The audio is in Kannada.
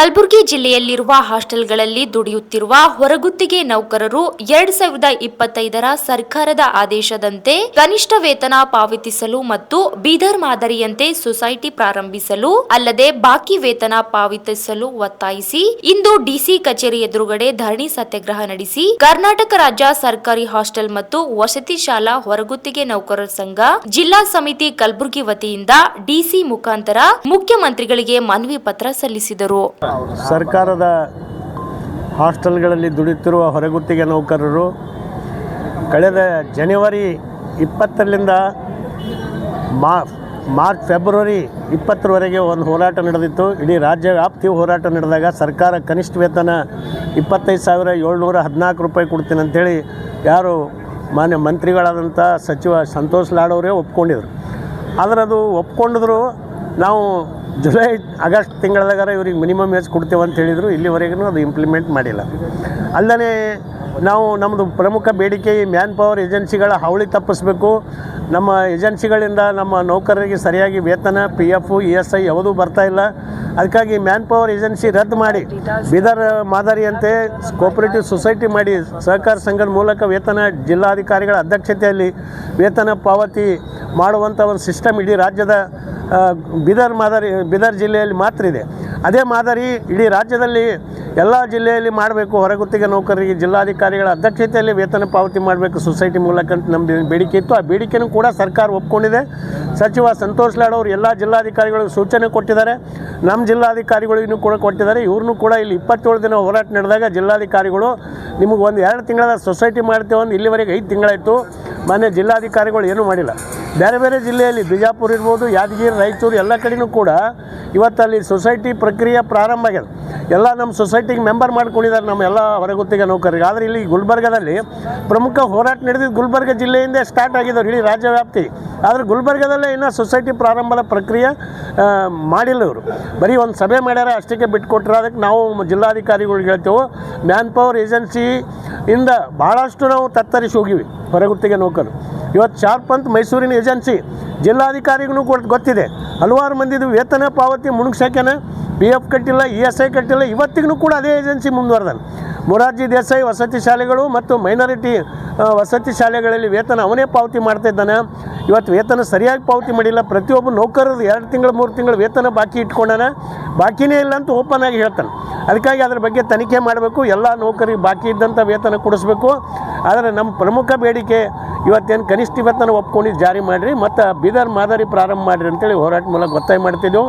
ಕಲಬುರಗಿ ಜಿಲ್ಲೆಯಲ್ಲಿರುವ ಹಾಸ್ಟೆಲ್ಗಳಲ್ಲಿ ದುಡಿಯುತ್ತಿರುವ ಹೊರಗುತ್ತಿಗೆ ನೌಕರರು ಎರಡ್ ಸಾವಿರದ ಇಪ್ಪತ್ತೈದರ ಸರ್ಕಾರದ ಆದೇಶದಂತೆ ಕನಿಷ್ಠ ವೇತನ ಪಾವತಿಸಲು ಮತ್ತು ಬೀದರ್ ಮಾದರಿಯಂತೆ ಸೊಸೈಟಿ ಪ್ರಾರಂಭಿಸಲು ಅಲ್ಲದೆ ಬಾಕಿ ವೇತನ ಪಾವತಿಸಲು ಒತ್ತಾಯಿಸಿ ಇಂದು ಡಿಸಿ ಕಚೇರಿ ಎದುರುಗಡೆ ಧರಣಿ ಸತ್ಯಾಗ್ರಹ ನಡೆಸಿ ಕರ್ನಾಟಕ ರಾಜ್ಯ ಸರ್ಕಾರಿ ಹಾಸ್ಟೆಲ್ ಮತ್ತು ವಸತಿ ಶಾಲಾ ಹೊರಗುತ್ತಿಗೆ ನೌಕರರ ಸಂಘ ಜಿಲ್ಲಾ ಸಮಿತಿ ಕಲಬುರಗಿ ವತಿಯಿಂದ ಡಿಸಿ ಮುಖಾಂತರ ಮುಖ್ಯಮಂತ್ರಿಗಳಿಗೆ ಮನವಿ ಪತ್ರ ಸಲ್ಲಿಸಿದರು. ಸರ್ಕಾರದ ಹಾಸ್ಟೆಲ್ಗಳಲ್ಲಿ ದುಡಿಯುತ್ತಿರುವ ಹೊರಗುತ್ತಿಗೆ ನೌಕರರು ಕಳೆದ ಜನವರಿ ಇಪ್ಪತ್ತರಿಂದ ಮಾರ್ಚ್, ಫೆಬ್ರವರಿ ಇಪ್ಪತ್ತರವರೆಗೆ ಒಂದು ಹೋರಾಟ ನಡೆದಿತ್ತು. ಇಡೀ ರಾಜ್ಯ ವ್ಯಾಪ್ತಿ ಹೋರಾಟ ನಡೆದಾಗ ಸರ್ಕಾರ ಕನಿಷ್ಠ ವೇತನ ಇಪ್ಪತ್ತೈದು ಸಾವಿರ ಏಳ್ನೂರ ಹದಿನಾಲ್ಕು ರೂಪಾಯಿ ಕೊಡ್ತೀನಿ ಅಂಥೇಳಿ ಯಾರು ಮಾನ್ಯ ಮಂತ್ರಿಗಳಾದಂಥ ಸಚಿವ ಸಂತೋಷ್ ಲಾಡವರೇ ಒಪ್ಕೊಂಡಿದ್ರು. ಆದರೆ ಅದು ಒಪ್ಕೊಂಡಿದ್ರು ನಾವು ಜುಲೈ ಆಗಸ್ಟ್ ತಿಂಗಳದಾಗಾರ ಇವ್ರಿಗೆ ಮಿನಿಮಮ್ ಏಜ್ ಕೊಡ್ತೇವೆ ಅಂತ ಹೇಳಿದರು, ಇಲ್ಲಿವರೆಗೂ ಅದು ಇಂಪ್ಲಿಮೆಂಟ್ ಮಾಡಿಲ್ಲ. ಅಲ್ಲದೆ ನಾವು ನಮ್ಮದು ಪ್ರಮುಖ ಬೇಡಿಕೆ ಈ ಮ್ಯಾನ್ ಪವರ್ ಏಜೆನ್ಸಿಗಳ ಹಾವಳಿ ತಪ್ಪಿಸ್ಬೇಕು. ನಮ್ಮ ಏಜೆನ್ಸಿಗಳಿಂದ ನಮ್ಮ ನೌಕರರಿಗೆ ಸರಿಯಾಗಿ ವೇತನ P F E S I ಯಾವುದೂ ಬರ್ತಾ ಇಲ್ಲ. ಅದಕ್ಕಾಗಿ ಮ್ಯಾನ್ ಪವರ್ ಏಜೆನ್ಸಿ ರದ್ದು ಮಾಡಿ. ಬೀದರ್ ಮಾದರಿಯಂತೆ ಕೋಪರೇಟಿವ್ ಸೊಸೈಟಿ ಮಾಡಿ ಸಹಕಾರ ಸಂಘದ ಮೂಲಕ ವೇತನ ಜಿಲ್ಲಾಧಿಕಾರಿಗಳ ಅಧ್ಯಕ್ಷತೆಯಲ್ಲಿ ವೇತನ ಪಾವತಿ ಮಾಡುವಂಥ ಒಂದು ಸಿಸ್ಟಮ್ ಇಡೀ ರಾಜ್ಯದ ಬೀದರ್ ಮಾದರಿ, ಬೀದರ್ ಜಿಲ್ಲೆಯಲ್ಲಿ ಮಾತ್ರ ಇದೆ. ಅದೇ ಮಾದರಿ ಇಡೀ ರಾಜ್ಯದಲ್ಲಿ ಎಲ್ಲ ಜಿಲ್ಲೆಯಲ್ಲಿ ಮಾಡಬೇಕು. ಹೊರಗುತ್ತಿಗೆ ನೌಕರರಿಗೆ, ಜಿಲ್ಲಾಧಿಕಾರಿಗಳ ಅಧ್ಯಕ್ಷತೆಯಲ್ಲಿ ವೇತನ ಪಾವತಿ ಮಾಡಬೇಕು. ಸೊಸೈಟಿ ಮೂಲಕ ಅಂತ ನಮ್ಮದು ಬೇಡಿಕೆ ಇತ್ತು. ಆ ಬೇಡಿಕೆನೂ ಕೂಡ ಸರ್ಕಾರ ಒಪ್ಕೊಂಡಿದೆ. ಸಚಿವ ಸಂತೋಷ್ ಲಾಡ್ ಅವರು ಎಲ್ಲ ಜಿಲ್ಲಾಧಿಕಾರಿಗಳಿಗೆ ಸೂಚನೆ ಕೊಟ್ಟಿದ್ದಾರೆ. ನಮ್ಮ ಜಿಲ್ಲಾಧಿಕಾರಿಗಳಿಗೂ ಕೂಡ ಕೊಟ್ಟಿದ್ದಾರೆ. ಇವ್ರನ್ನೂ ಕೂಡ ಇಲ್ಲಿ ಇಪ್ಪತ್ತೇಳು ದಿನ ಹೋರಾಟ ನಡೆದಾಗ ಜಿಲ್ಲಾಧಿಕಾರಿಗಳು ನಿಮಗೆ ಒಂದು ಎರಡು ತಿಂಗಳ ಸೊಸೈಟಿ ಮಾಡ್ತೇವೆ ಒಂದು ಇಲ್ಲಿವರೆಗೆ ಐದು ತಿಂಗಳಾಯಿತು. ಮಾನ್ಯ ಜಿಲ್ಲಾಧಿಕಾರಿಗಳು ಏನೂ ಮಾಡಿಲ್ಲ. ಬೇರೆ ಬೇರೆ ಜಿಲ್ಲೆಯಲ್ಲಿ, ಬಿಜಾಪುರ ಇರ್ಬೋದು, ಯಾದಗಿರಿ, ರಾಯಚೂರು, ಎಲ್ಲ ಕಡೆನೂ ಕೂಡ ಇವತ್ತಲ್ಲಿ ಸೊಸೈಟಿ ಪ್ರಕ್ರಿಯೆ ಪ್ರಾರಂಭ ಆಗ್ಯದ ಎಲ್ಲ ನಮ್ಮ ಸೊಸೈಟಿಗೆ ಮೆಂಬರ್ ಮಾಡ್ಕೊಂಡಿದ್ದಾರೆ ನಮ್ಮ ಎಲ್ಲ ಹೊರಗುತ್ತಿಗೆ ನೌಕರರಿಗೆ. ಆದರೆ ಇಲ್ಲಿ ಗುಲ್ಬರ್ಗದಲ್ಲಿ ಪ್ರಮುಖ ಹೋರಾಟ ನಡೆದಿದ್ದು ಗುಲ್ಬರ್ಗ ಜಿಲ್ಲೆಯಿಂದ ಸ್ಟಾರ್ಟ್ ಆಗಿದ್ದಾವೆ ಇಡೀ ರಾಜ್ಯ ವ್ಯಾಪ್ತಿ. ಆದರೆ ಗುಲ್ಬರ್ಗದಲ್ಲೇ ಇನ್ನೂ ಸೊಸೈಟಿ ಪ್ರಾರಂಭದ ಪ್ರಕ್ರಿಯೆ ಮಾಡಿಲ್ಲ ಇವರು. ಬರೀ ಒಂದು ಸಭೆ ಮಾಡ್ಯಾರ ಅಷ್ಟಕ್ಕೆ ಬಿಟ್ಕೊಟ್ರೆ. ಅದಕ್ಕೆ ನಾವು ಜಿಲ್ಲಾಧಿಕಾರಿಗಳಿಗೆ ಹೇಳ್ತೇವೆ ಮ್ಯಾನ್ ಪವರ್ ಏಜೆನ್ಸಿ ಇಂದ ಭಾಳಷ್ಟು ನಾವು ತತ್ತರಿಸಿ ಹೋಗಿವಿ, ಹೊರಗುತ್ತಿಗೆ ನೌಕರು. ಇವತ್ತು ಶಾರ್ಪ್ ಅಂತ ಮೈಸೂರಿನ ಏಜೆನ್ಸಿ ಜಿಲ್ಲಾಧಿಕಾರಿಗೂ ಕೂಡ ಗೊತ್ತಿದೆ. ಹಲವಾರು ಮಂದಿದು ವೇತನ ಪಾವತಿ ಮುಣಗ್ಸಕ್ಕೆನ ಪಿ ಎಫ್ ಕಟ್ಟಿಲ್ಲ ಇ ಎಸ್ ಐ ಕಟ್ಟಿಲ್ಲ, ಇವತ್ತಿಗೂ ಕೂಡ ಅದೇ ಏಜೆನ್ಸಿ ಮುಂದುವರೆದಾನೆ ಮೊರಾರ್ಜಿ ದೇಸಾಯಿ ವಸತಿ ಶಾಲೆಗಳು ಮತ್ತು ಮೈನಾರಿಟಿ ವಸತಿ ಶಾಲೆಗಳಲ್ಲಿ ವೇತನ ಅವನೇ ಪಾವತಿ ಮಾಡ್ತಾ ಇದ್ದಾನೆ. ಇವತ್ತು ವೇತನ ಸರಿಯಾಗಿ ಪಾವತಿ ಮಾಡಿಲ್ಲ. ಪ್ರತಿಯೊಬ್ಬ ನೌಕರರು ಎರಡು ತಿಂಗಳು, ಮೂರು ತಿಂಗಳು ವೇತನ ಬಾಕಿ ಇಟ್ಕೊಂಡಾನೆ. ಬಾಕಿನೇ ಇಲ್ಲ ಅಂತ ಓಪನ್ ಆಗಿ ಹೇಳ್ತಾನೆ. ಅದಕ್ಕಾಗಿ ಅದರ ಬಗ್ಗೆ ತನಿಖೆ ಮಾಡಬೇಕು. ಎಲ್ಲ ನೌಕರಿಗೆ ಬಾಕಿ ಇದ್ದಂಥ ವೇತನ ಕೊಡಿಸ್ಬೇಕು. ಆದರೆ ನಮ್ಮ ಪ್ರಮುಖ ಬೇಡಿಕೆ ಇವತ್ತೇನು ಕನಿಷ್ಠ ವೇತನ ಒಪ್ಕೊಂಡು ಜಾರಿ ಮಾಡಿರಿ, ಮತ್ತು ಬೀದರ್ ಮಾದರಿ ಪ್ರಾರಂಭ ಮಾಡಿರಿ ಅಂತೇಳಿ ಹೋರಾಟ ಮೂಲಕ ಒತ್ತಾಯ ಮಾಡ್ತಿದ್ದೆವು.